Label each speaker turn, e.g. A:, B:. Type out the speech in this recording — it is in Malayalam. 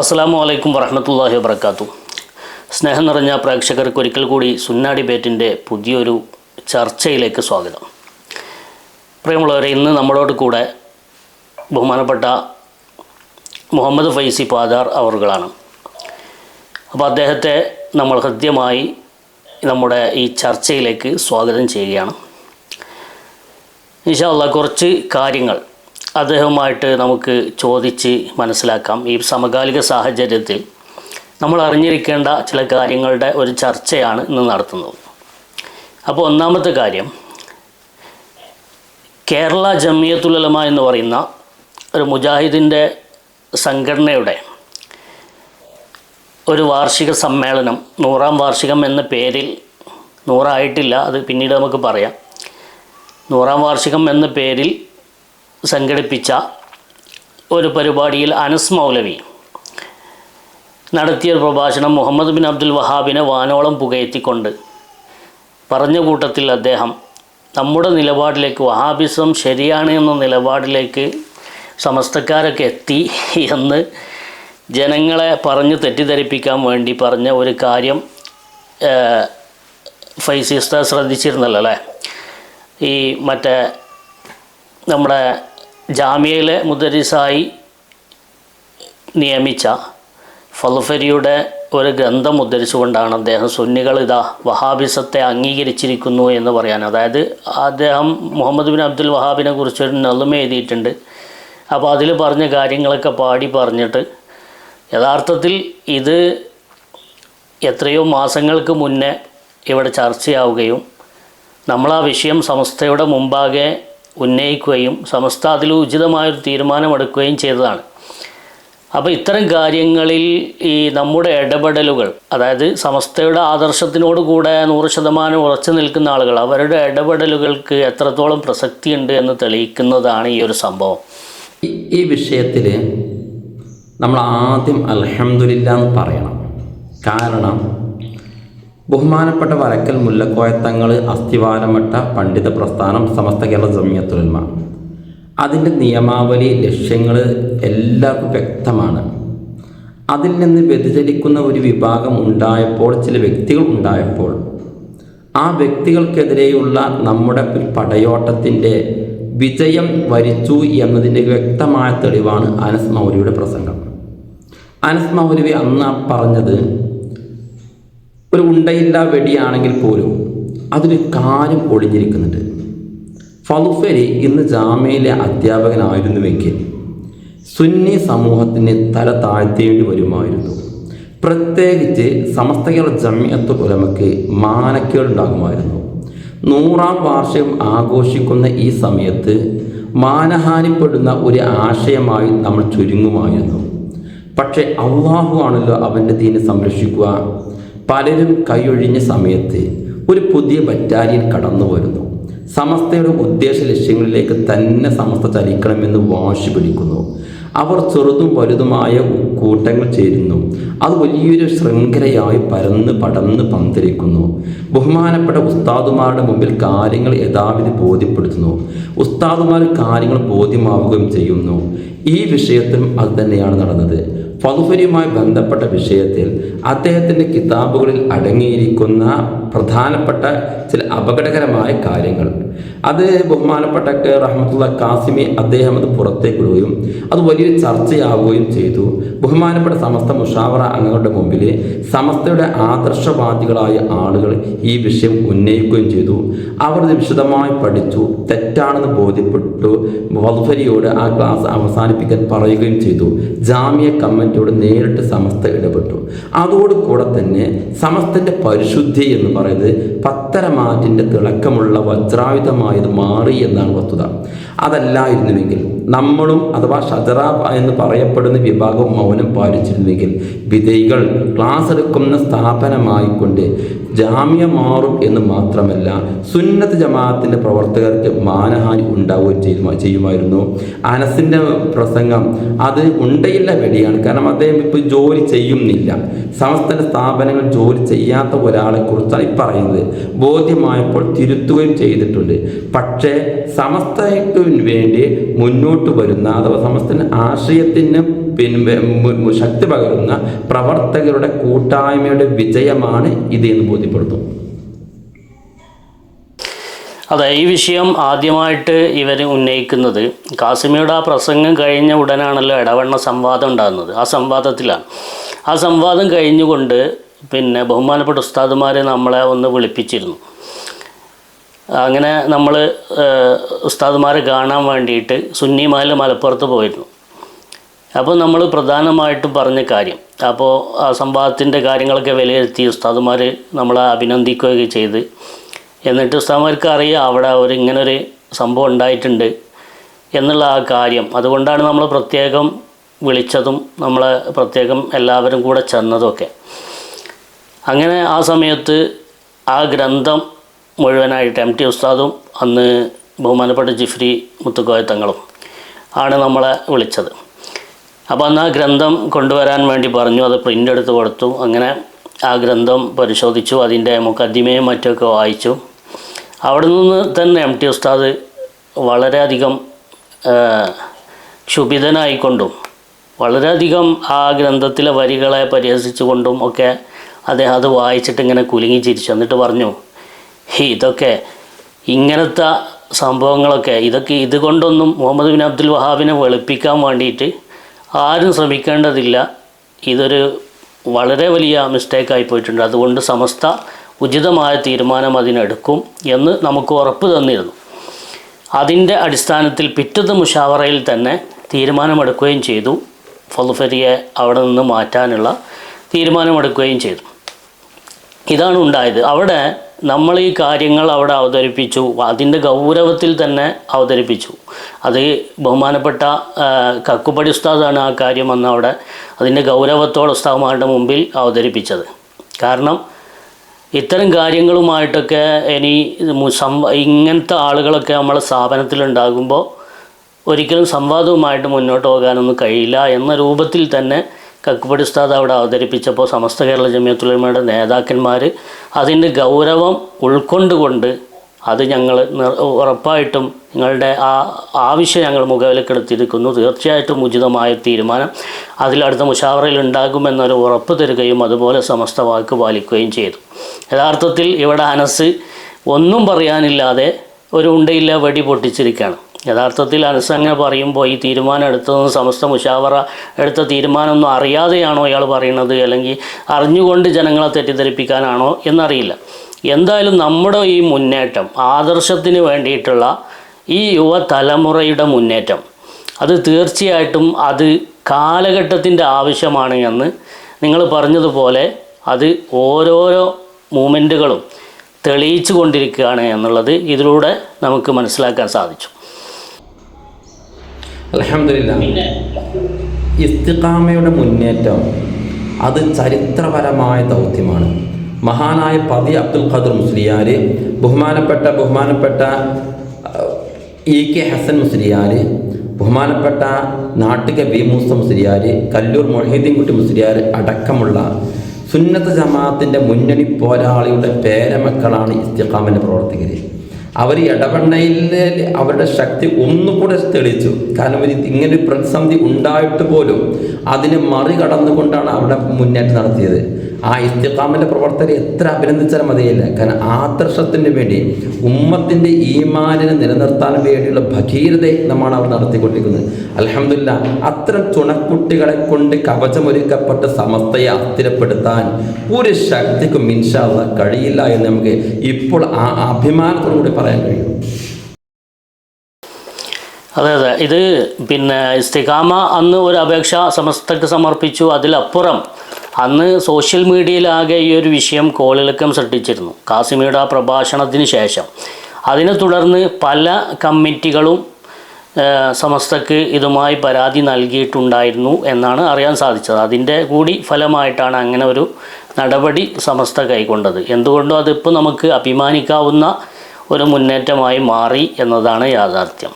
A: അസ്സാമു അലൈക്കും വറഹമത്തല്ലാഹി വബർക്കാത്തു സ്നേഹം നിറഞ്ഞ പ്രേക്ഷകർക്ക് ഒരിക്കൽ കൂടി സുന്നാടി ഡിബേറ്റിന്റെ പുതിയൊരു ചർച്ചയിലേക്ക് സ്വാഗതം. പ്രിയമുള്ളവരെ ഇന്ന് നമ്മളോട് കൂടെ ബഹുമാനപ്പെട്ട മുഹമ്മദ് ഫൈസി പാദാർ അവറുകളാണ് അപ്പോൾ അദ്ദേഹത്തെ നമ്മൾ ഹൃദ്യമായി നമ്മുടെ ഈ ചർച്ചയിലേക്ക് സ്വാഗതം ചെയ്യുകയാണ്. ഇൻഷാല്ല കുറച്ച് കാര്യങ്ങൾ അദ്ദേഹവുമായിട്ട് നമുക്ക് ചോദിച്ച് മനസ്സിലാക്കാം. ഈ സമകാലിക സാഹചര്യത്തിൽ നമ്മൾ അറിഞ്ഞിരിക്കേണ്ട ചില കാര്യങ്ങളുടെ ഒരു ചർച്ചയാണ് ഇന്ന് നടത്തുന്നത്. അപ്പോൾ ഒന്നാമത്തെ കാര്യം കേരള ജമിയത്തുലമ എന്ന് പറയുന്ന ഒരു മുജാഹിദിന്റെ സംഘടനയുടെ ഒരു വാർഷിക സമ്മേളനം നൂറാം വാർഷികം എന്ന പേരിൽ നൂറായിട്ടില്ല അത് പിന്നീട് നമുക്ക് പറയാം. നൂറാം വാർഷികം എന്ന പേരിൽ സംഘടിപ്പിച്ച ഒരു പരിപാടിയിൽ അനസ് മൗലവി നടത്തിയ പ്രഭാഷണം മുഹമ്മദ് ബിൻ അബ്ദുൽ വഹാബിനെ വാനോളം പുകയത്തിക്കൊണ്ട് പറഞ്ഞ കൂട്ടത്തിൽ അദ്ദേഹം നമ്മുടെ നിലപാടിലേക്ക് വഹാബിസം ശരിയാണ് എന്ന നിലപാടിലേക്ക് സമസ്തക്കാരൊക്കെ എത്തി എന്ന് ജനങ്ങളെ പറഞ്ഞ് തെറ്റിദ്ധരിപ്പിക്കാൻ വേണ്ടി പറഞ്ഞ ഒരു കാര്യം ഫൈസിസ്ത ഫൈസി ശ്രദ്ധിച്ചിരുന്നല്ലോ അല്ലേ? ഈ മറ്റേ നമ്മുടെ ജാമ്യയിലെ മുദരിസായി നിയമിച്ച ഫലുഫരിയുടെ ഒരു ഗ്രന്ഥം ഉദ്ധരിച്ചുകൊണ്ടാണ് അദ്ദേഹം സുന്നികൾ ഇതാ വഹാബിസത്തെ അംഗീകരിച്ചിരിക്കുന്നു എന്ന് പറയാൻ. അതായത് അദ്ദേഹം മുഹമ്മദ് ബിൻ അബ്ദുൽ വഹാബിനെ കുറിച്ചൊരു നെളുമ എഴുതിയിട്ടുണ്ട്. അപ്പോൾ അതിൽ പറഞ്ഞ കാര്യങ്ങളൊക്കെ പാടി പറഞ്ഞിട്ട് യഥാർത്ഥത്തിൽ ഇത് എത്രയോ മാസങ്ങൾക്ക് മുന്നേ ഇവിടെ ചർച്ചയാവുകയും നമ്മൾ ആ വിഷയം സംസ്ഥയുടെ മുമ്പാകെ ഉന്നയിക്കുകയും സമസ്ത അതിൽ ഉചിതമായൊരു തീരുമാനമെടുക്കുകയും ചെയ്തതാണ്. അപ്പോൾ ഇത്തരം കാര്യങ്ങളിൽ ഈ നമ്മുടെ ഇടപെടലുകൾ അതായത് സമസ്തയുടെ ആദർശത്തിനോട് കൂടെ നൂറ് ശതമാനം ഉറച്ചു നിൽക്കുന്ന ആളുകൾ അവരുടെ ഇടപെടലുകൾക്ക് എത്രത്തോളം പ്രസക്തിയുണ്ട് എന്ന് തെളിയിക്കുന്നതാണ് ഈ ഒരു സംഭവം.
B: ഈ- വിഷയത്തിൽ നമ്മൾ ആദ്യം അലഹമില്ല എന്ന് പറയണം. കാരണം ബഹുമാനപ്പെട്ട വരക്കൽ മുല്ലക്കോയത്തങ്ങൾ അസ്ഥിവാരമിട്ട പണ്ഡിത പ്രസ്ഥാനം സമസ്ത കേരള ജമിയത്തുൽമ അതിന്റെ നിയമാവലി ലക്ഷ്യങ്ങൾ എല്ലാവർക്കും വ്യക്തമാണ്. അതിൽ നിന്ന് വ്യതിചലിക്കുന്ന ഒരു വിഭാഗം ഉണ്ടായപ്പോൾ ചില വ്യക്തികൾ ഉണ്ടായപ്പോൾ ആ വ്യക്തികൾക്കെതിരെയുള്ള നമ്മുടെ പടയോട്ടത്തിന്റെ വിജയം വരിച്ചു എന്നതിന്റെ വ്യക്തമായ തെളിവാണ് അനസ് മൗരിയുടെ പ്രസംഗം. അനസ് മൗലവി അന്ന് പറഞ്ഞത് ഒരു ഉണ്ടയില്ല വെടിയാണെങ്കിൽ പോലും അതിന് കാര്യം ഒളിഞ്ഞിരിക്കുന്നുണ്ട്. ഫലുഫരി ഇന്ന് ജാമ്യയിലെ അധ്യാപകനായിരുന്നുവെങ്കിൽ സുന്നി സമൂഹത്തിന് തല താഴ്ത്തേണ്ടി വരുമായിരുന്നു. പ്രത്യേകിച്ച് സമസ്ത കേരള പുലമയ്ക്ക് ഉലമയ്ക്ക് മാനക്കേടുണ്ടാകുമായിരുന്നു. നൂറാം വാർഷികം ആഘോഷിക്കുന്ന ഈ സമയത്ത് മാനഹാനിപ്പെടുന്ന ഒരു ആശയമായി നമ്മൾ ചുരുങ്ങുമായിരുന്നു. പക്ഷേ അള്ളാഹു ആണല്ലോ അവന്റെ ദീനെ സംരക്ഷിക്കുക പലരും കൈയൊഴിഞ്ഞ സമയത്ത് ഒരു പുതിയ ബറ്റാലിയൻ കടന്നു വരുന്നു. സമസ്തയുടെ ഉദ്ദേശ ലക്ഷ്യങ്ങളിലേക്ക് തന്നെ സമസ്ത ചലിക്കണമെന്ന് വാശി പിടിക്കുന്നു. അവർ ചെറുതും വലുതുമായ കൂട്ടങ്ങൾ ചേരുന്നു. അത് വലിയൊരു ശൃംഖലയായി പരന്ന് പടന്ന് പന്തലിക്കുന്നു. ബഹുമാനപ്പെട്ട ഉസ്താദുമാരുടെ മുമ്പിൽ കാര്യങ്ങൾ യഥാവിധി ബോധ്യപ്പെടുത്തുന്നു. ഉസ്താദുമാർ കാര്യങ്ങൾ ബോധ്യമാവുകയും ചെയ്യുന്നു. ഈ വിഷയത്തിലും അത് തന്നെയാണ് നടന്നത്. ഫതുഫരിയുമായി ബന്ധപ്പെട്ട വിഷയത്തിൽ അദ്ദേഹത്തിന്റെ കിതാബുകളിൽ അടങ്ങിയിരിക്കുന്ന പ്രധാനപ്പെട്ട ചില അപകടകരമായ കാര്യങ്ങൾ. അത് ബഹുമാനപ്പെട്ട റഹ്മത്തുള്ള കാസിമി അദ്ദേഹം അത് പുറത്തേക്ക് വിടുകയും അത് വലിയൊരു ചർച്ചയാവുകയും ചെയ്തു. ബഹുമാനപ്പെട്ട സമസ്ത മുഷാവറ അംഗങ്ങളുടെ മുമ്പിൽ സമസ്തയുടെ ആദർശവാദികളായ ആളുകൾ ഈ വിഷയം ഉന്നയിക്കുകയും ചെയ്തു. അവർ ഇത് വിശദമായി പഠിച്ചു. തെറ്റാണെന്ന് ബോധ്യപ്പെട്ടു. വൽഫരിയോട് ആ ക്ലാസ് അവസാനിപ്പിക്കാൻ പറയുകയും ചെയ്തു. ജാമ്യ കമ്മിറ്റിയോട് നേരിട്ട് സമസ്ത ഇടപെട്ടു. അതോടുകൂടെ തന്നെ സമസ്തന്റെ പരിശുദ്ധി എന്ന് പറയുന്നത് പത്തരമാറ്റിന്റെ തിളക്കമുള്ള വജ്രായുധമായത് മാറി എന്നാണ് വസ്തുത. അതല്ലായിരുന്നുവെങ്കിൽ നമ്മളും അഥവാ ഷജറ എന്ന് പറയപ്പെടുന്ന വിഭാഗം മൗനം പാലിച്ചിരുന്നെങ്കിൽ വിധേയികൾ ക്ലാസ് എടുക്കുന്ന സ്ഥാപനമായിക്കൊണ്ട് ജാമ്യ മാറും എന്ന് മാത്രമല്ല സുന്നത്ത് ജമാഅത്തിന്റെ പ്രവർത്തകർക്ക് മാനഹാനി ഉണ്ടാവുകയും ചെയ്യുമാ ചെയ്യുമായിരുന്നു. അനസിന്റെ പ്രസംഗം അത് ഉണ്ടയില്ല വെടിയാണ്. കാരണം അദ്ദേഹം ഇപ്പോൾ ജോലി ചെയ്യുന്നില്ല. സമസ്ത സ്ഥാപനങ്ങൾ ജോലി ചെയ്യാത്ത ഒരാളെ കുറിച്ചാണ് ഈ പറയുന്നത്. ബോധ്യമായപ്പോൾ തിരുത്തുകയും ചെയ്തിട്ടുണ്ട്. പക്ഷേ സമസ്തയ്ക്ക് വേണ്ടി മുന്നോട്ട് വരുന്ന അഥവാ സമസ്തന് ആശയത്തിന് മു- ശക്തി പകരുന്ന പ്രവർത്തകരുടെ കൂട്ടായ്മയുടെ വിജയമാണ് ഇത് എന്ന് ബോധ്യപ്പെടുത്തും.
A: അതെ ഈ വിഷയം ആദ്യമായിട്ട് ഇവർ ഉന്നയിക്കുന്നത്. കാസിമിയുടെ ആ പ്രസംഗം കഴിഞ്ഞ ഉടനാണല്ലോ ഇടവണ്ണ സംവാദം ഉണ്ടാകുന്നത്. ആ സംവാദത്തിലാണ്. ആ സംവാദം കഴിഞ്ഞുകൊണ്ട് പിന്നെ ബഹുമാനപ്പെട്ട ഉസ്താദുമാരെ നമ്മളെ ഒന്ന് വിളിപ്പിച്ചിരുന്നു. അങ്ങനെ നമ്മൾ ഉസ്താദുമാരെ കാണാൻ വേണ്ടിയിട്ട് സുന്നി സുന്നിമാലിൽ മലപ്പുറത്ത് പോയിരുന്നു. അപ്പോൾ നമ്മൾ പ്രധാനമായിട്ടും പറഞ്ഞ കാര്യം അപ്പോൾ ആ സംവാദത്തിന്റെ കാര്യങ്ങളൊക്കെ വിലയിരുത്തി ഉസ്താദുമാർ നമ്മളെ അഭിനന്ദിക്കുകയൊക്കെ ചെയ്ത്. എന്നിട്ട് ഉസ്താദുമാർക്ക് അറിയാം അവിടെ ഒരു ഇങ്ങനൊരു സംഭവം ഉണ്ടായിട്ടുണ്ട് എന്നുള്ള ആ കാര്യം. അതുകൊണ്ടാണ് നമ്മൾ പ്രത്യേകം വിളിച്ചതും നമ്മളെ പ്രത്യേകം എല്ലാവരും കൂടെ ചെന്നതുമൊക്കെ അങ്ങനെ ആ സമയത്ത് ആ ഗ്രന്ഥം മുഴുവനായിട്ട് എം ടി ഉസ്താദും അന്ന് ബഹുമാനപ്പെട്ട ജിഫ്രി മുത്തുക്കോയ തങ്ങളും ആണ് നമ്മളെ വിളിച്ചത്. അപ്പോൾ അന്ന് ആ ഗ്രന്ഥം കൊണ്ടുവരാൻ വേണ്ടി പറഞ്ഞു അത് പ്രിന്റ് എടുത്ത് കൊടുത്തു. അങ്ങനെ ആ ഗ്രന്ഥം പരിശോധിച്ചു അതിന്റെ മുക്കദ്യമയും മറ്റൊക്കെ വായിച്ചു. അവിടെ നിന്ന് തന്നെ എം ടി ഉസ്താദ് വളരെയധികം ക്ഷുഭിതനായിക്കൊണ്ടും വളരെയധികം ആ ഗ്രന്ഥത്തിലെ വരികളെ പരിഹസിച്ചുകൊണ്ടും ഒക്കെ അദ്ദേഹം അത് വായിച്ചിട്ട് ഇങ്ങനെ കുലുങ്ങി ചിരിച്ചു. എന്നിട്ട് പറഞ്ഞു "ഹേ, ഇതൊക്കെ ഇങ്ങനത്തെ സംഭവങ്ങളൊക്കെ ഇതൊക്കെ ഇതുകൊണ്ടൊന്നും മുഹമ്മദ് ബിൻ അബ്ദുൽ വഹാബിനെ വെളുപ്പിക്കാൻ വേണ്ടിയിട്ട് ആരും ശ്രമിക്കേണ്ടതില്ല. ഇതൊരു വളരെ വലിയ മിസ്റ്റേക്കായി പോയിട്ടുണ്ട്. അതുകൊണ്ട് സമസ്ത ഉചിതമായ തീരുമാനം അതിനെടുക്കും എന്ന് നമുക്ക് ഉറപ്പ് തന്നിരുന്നു. അതിന്റെ അടിസ്ഥാനത്തിൽ പിറ്റത്തെ മുഷാവറയിൽ തന്നെ തീരുമാനമെടുക്കുകയും ചെയ്തു. ഫലുഫരിയെ അവിടെ നിന്ന് മാറ്റാനുള്ള തീരുമാനമെടുക്കുകയും ചെയ്തു. ഇതാണ് ഉണ്ടായത്. അവിടെ നമ്മൾ ഈ കാര്യങ്ങൾ അവിടെ അവതരിപ്പിച്ചു. അതിന്റെ ഗൗരവത്തിൽ തന്നെ അവതരിപ്പിച്ചു. അത് ബഹുമാനപ്പെട്ട കക്കുപടി ഉസ്താദാണ് ആ കാര്യം അന്ന് അവിടെ അതിന്റെ ഗൗരവത്തോടെ ഉസ്താദ്മാരുടെ മുമ്പിൽ അവതരിപ്പിച്ചത്. കാരണം ഇത്തരം കാര്യങ്ങളുമായിട്ടൊക്കെ ഇനി ഇങ്ങനത്തെ ആളുകളൊക്കെ നമ്മളെ സ്ഥാപനത്തിലുണ്ടാകുമ്പോൾ ഒരിക്കലും സംവാദവുമായിട്ട് മുന്നോട്ട് പോകാനൊന്നും കഴിയില്ല എന്ന രൂപത്തിൽ തന്നെ കക്കുപടി ഉസ്താദ് അവിടെ അവതരിപ്പിച്ചപ്പോൾ സമസ്ത കേരള ജമിയത്തുലമയുടെ നേതാക്കന്മാർ അതിന്റെ ഗൗരവം ഉൾക്കൊണ്ടുകൊണ്ട് അത് ഞങ്ങൾ ഉറപ്പായിട്ടും നിങ്ങളുടെ ആ ആവശ്യം ഞങ്ങൾ മുഖവിലക്കെടുത്തിരിക്കുന്നു. തീർച്ചയായിട്ടും ഉചിതമായ തീരുമാനം അതിലടുത്ത മുഷാവറയിൽ ഉണ്ടാകുമെന്നൊരു ഉറപ്പ് തരികയും അതുപോലെ സമസ്ത വാക്ക് പാലിക്കുകയും ചെയ്തു. യഥാർത്ഥത്തിൽ ഇവിടെ അനസ് ഒന്നും പറയാനില്ലാതെ ഒരു ഉണ്ടയില്ല വെടി പൊട്ടിച്ചിരിക്കുകയാണ്. യഥാർത്ഥത്തിൽ അനസ് അങ്ങനെ പറയുമ്പോൾ ഈ തീരുമാനം എടുത്തതെന്ന് സമസ്ത മുഷാവറ എടുത്ത തീരുമാനമൊന്നും അറിയാതെയാണോ ഇയാൾ പറയുന്നത്? അല്ലെങ്കിൽ അറിഞ്ഞുകൊണ്ട് ജനങ്ങളെ തെറ്റിദ്ധരിപ്പിക്കാനാണോ എന്നറിയില്ല. എന്തായാലും നമ്മുടെ ഈ മുന്നേറ്റം ആദർശത്തിന് വേണ്ടിയിട്ടുള്ള ഈ യുവതലമുറയുടെ മുന്നേറ്റം അത് തീർച്ചയായിട്ടും അത് കാലഘട്ടത്തിന്റെ ആവശ്യമാണ് എന്ന് നിങ്ങൾ പറഞ്ഞതുപോലെ അത് ഓരോരോ മൂമെന്റുകളും തെളിയിച്ചു കൊണ്ടിരിക്കുകയാണ് എന്നുള്ളത് ഇതിലൂടെ നമുക്ക് മനസ്സിലാക്കാൻ സാധിച്ചു.
B: അലഹമില്ല ഇസ്തിഖാമയുടെ മുന്നേറ്റം അത് ചരിത്രപരമായ ദൗത്യമാണ്. മഹാനായ പതി അബ്ദുൽ ഖദർ മുസ്ലിയാർ ബഹുമാനപ്പെട്ട ബഹുമാനപ്പെട്ട ഇ കെ ഹസൻ മുസ്ലിയാർ ബഹുമാനപ്പെട്ട നാട്ടിക ബി മൂസ മുസ്ലിയാർ കല്ലൂർ മൊഹീദ്ദീൻകുട്ടി മുസ്ലിയാർ അടക്കമുള്ള സുന്നത്ത് ജമാഅത്തിന്റെ മുന്നണി പോരാളിയുടെ പേരമക്കളാണ് ഇസ്തിഖാമിന്റെ പ്രവർത്തകർ അവർ ഇടപെണ്ണയിൽ അവരുടെ ശക്തി ഒന്നുകൂടെ തെളിച്ചു. കാരണം ഒരു ഇങ്ങനെ പ്രതിസന്ധി ഉണ്ടായിട്ട് പോലും അതിനെ മറികടന്നുകൊണ്ടാണ് അവിടെ മുന്നേറ്റം നടത്തിയത്. ആ ഇസ്തിഖാമിന്റെ പ്രവർത്തകരെ എത്ര അഭിനന്ദിച്ചാലും മതിയില്ല. കാരണം ആദർശത്തിന് വേണ്ടി ഉമ്മത്തിന്റെ ഈമാനിനെ നിലനിർത്താൻ വേണ്ടിയുള്ള ഭഗീരതയെ നമ്മാണ് അവർ നടത്തിക്കൊണ്ടിരിക്കുന്നത്. അലഹമില്ല അത്തരം തുണക്കുട്ടികളെ കൊണ്ട് കവചമൊരുക്കപ്പെട്ട സമസ്തയെ അസ്ഥിരപ്പെടുത്താൻ ഒരു ശക്തിക്കും മിൻഷാള്ള കഴിയില്ല എന്ന് നമുക്ക് ഇപ്പോൾ ആ അഭിമാനത്തോടുകൂടി പറയാൻ കഴിയും.
A: അതെ അതെ. ഇത് പിന്നെ ഇസ്തിഖാമ അന്ന് ഒരു അപേക്ഷ സമസ്തക്ക് സമർപ്പിച്ചു. അതിലപ്പുറം അന്ന് സോഷ്യൽ മീഡിയയിലാകെ ഈ ഒരു വിഷയം കോളിളക്കം സൃഷ്ടിച്ചിരുന്നു. കാസിമിയുടെ ആ പ്രഭാഷണത്തിന് ശേഷം. അതിനെ തുടർന്ന് പല കമ്മിറ്റികളും സമസ്തക്ക് ഇതുമായി പരാതി നൽകിയിട്ടുണ്ടായിരുന്നു എന്നാണ് അറിയാൻ സാധിച്ചത്. അതിന്റെ കൂടി ഫലമായിട്ടാണ് അങ്ങനെ ഒരു നടപടി സമസ്ത കൈക്കൊണ്ടത്. എന്തുകൊണ്ടും അതിപ്പോൾ നമുക്ക് അഭിമാനിക്കാവുന്ന ഒരു മുന്നേറ്റമായി മാറി എന്നതാണ് യാഥാർത്ഥ്യം.